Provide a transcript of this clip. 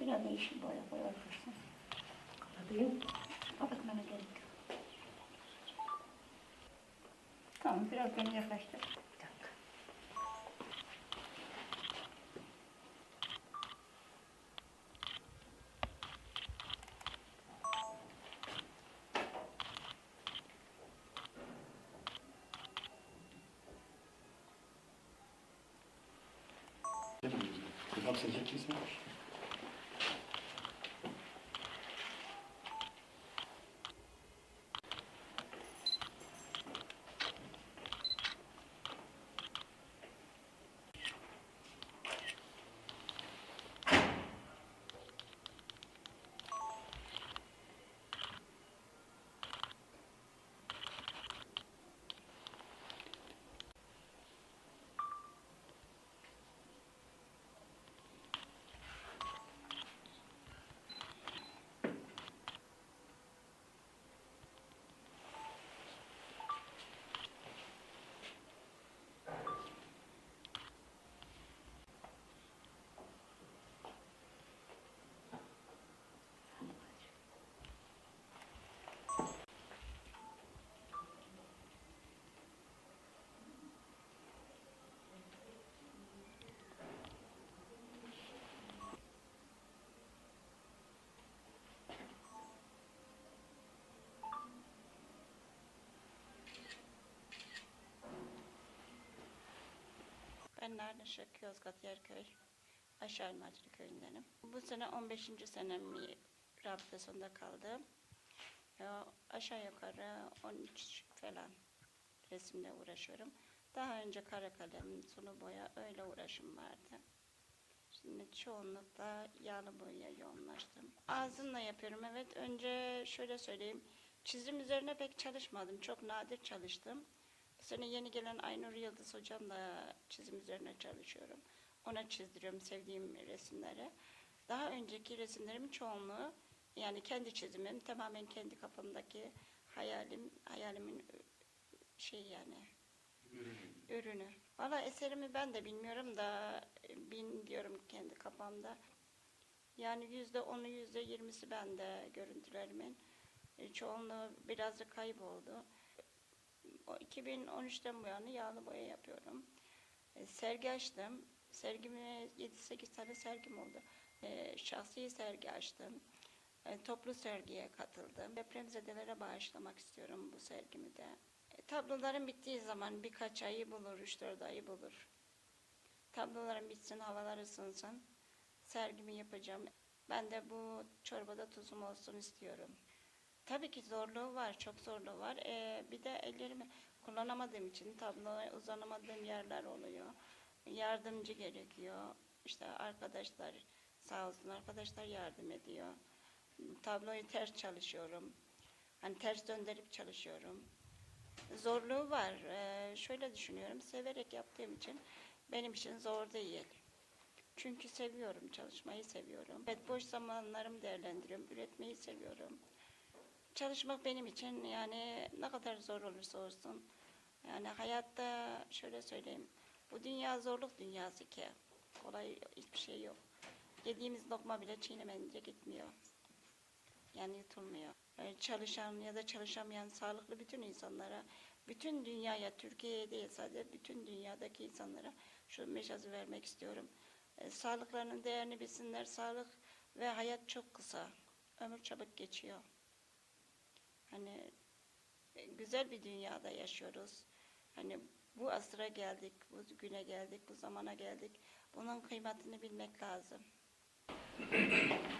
Biraz da yeşil boya koyarsın. Kapatayım. Kapatmana gerek yok. Tamam biraz beni yaklaştır. Bir dakika. Kebap seçecek misin? Ben Narnışık, Yozgat Yerköy, Aşağı Macri köyündenim. Bu sene 15. senem rabıtasında kaldım. Ya, aşağı yukarı 13 falan resimle uğraşıyorum. Daha önce kara kalem, sulu boya öyle uğraşım vardı. Şimdi çoğunlukla yağlı boyaya yoğunlaştım. Ağzımla yapıyorum evet. Önce şöyle söyleyeyim. Çizim üzerine pek çalışmadım. Çok nadir çalıştım. Sene yeni gelen Aynur Yıldız hocamla çizim üzerine çalışıyorum. Ona çizdiriyorum sevdiğim resimleri. Daha önceki resimlerimin çoğunluğu yani kendi çizimim tamamen kendi kafamdaki hayalim, hayalimin şey yani ürünü. Valla eserimi ben de bilmiyorum da e, bin diyorum kendi kafamda. Yani yüzde onu yüzde yirmisi bende görüntülerimin. E, Çoğunluğu birazcık kayboldu. O 2013'ten bu yana yağlı boya yapıyorum. E, Sergi açtım. Sergime 7-8 tane sergim oldu. E, Şahsi sergi açtım. E, Toplu sergiye katıldım. Depremzedelere bağışlamak istiyorum bu sergimi de. E, Tabloların bittiği zaman birkaç ayı bulur, 3-4 ayı bulur. Tablolarım bitsin, havalar ısınsın. Sergimi yapacağım. Ben de bu çorbada tuzum olsun istiyorum. Tabii ki zorluğu var, çok zorluğu var. Ee, bir de ellerimi kullanamadığım için tabloya uzanamadığım yerler oluyor. Yardımcı gerekiyor. İşte arkadaşlar sağ olsun arkadaşlar yardım ediyor. Tabloyu ters çalışıyorum. Hani ters döndürüp çalışıyorum. Zorluğu var. Ee, şöyle düşünüyorum. Severek yaptığım için benim için zor değil. Çünkü seviyorum, çalışmayı seviyorum. Evet, boş zamanlarımı değerlendiriyorum, üretmeyi seviyorum. Çalışmak benim için yani ne kadar zor olursa olsun. Yani hayatta şöyle söyleyeyim, bu dünya zorluk dünyası ki. Kolay hiçbir şey yok. Yediğimiz lokma bile çiğnemence gitmiyor. Yani yutulmuyor. Ee, Çalışan ya da çalışamayan sağlıklı bütün insanlara, bütün dünyaya, Türkiye'ye değil sadece bütün dünyadaki insanlara şu mesajı vermek istiyorum. Ee, Sağlıklarının değerini bilsinler. Sağlık ve hayat çok kısa. Ömür çabuk geçiyor. Hani e, güzel bir dünyada yaşıyoruz. Hani bu asıra geldik, bu güne geldik, bu zamana geldik. Bunun kıymetini bilmek lazım.